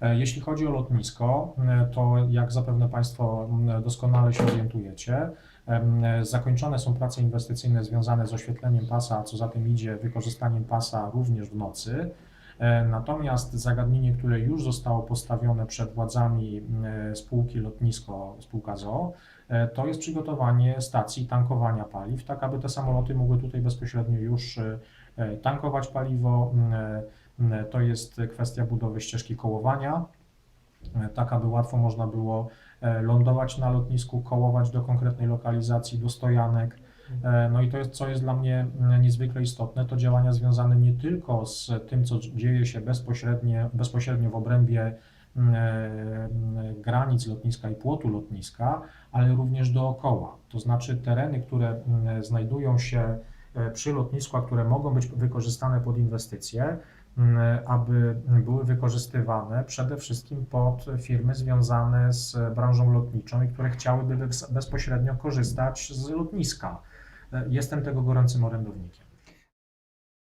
E, Jeśli chodzi o lotnisko, e, to jak zapewne Państwo doskonale się orientujecie, e, zakończone są prace inwestycyjne związane z oświetleniem pasa, a co za tym idzie wykorzystaniem pasa również w nocy. E, Natomiast zagadnienie, które już zostało postawione przed władzami e, spółki lotnisko, spółka ZOO, e, to jest przygotowanie stacji tankowania paliw, tak aby te samoloty mogły tutaj bezpośrednio już tankować paliwo. To jest kwestia budowy ścieżki kołowania, tak aby łatwo można było lądować na lotnisku, kołować do konkretnej lokalizacji, do stojanek. E, No i to jest, co jest dla mnie mm, niezwykle istotne, to działania związane nie tylko z tym, co dzieje się bezpośrednio, bezpośrednio w obrębie mm, mm, granic lotniska i płotu lotniska, ale również dookoła. To znaczy tereny, które znajdują się e, przy lotnisku, a które mogą być wykorzystane pod inwestycje, aby były wykorzystywane przede wszystkim pod firmy związane z branżą lotniczą i które chciałyby bez- bezpośrednio korzystać z lotniska. E, Jestem tego gorącym orędownikiem.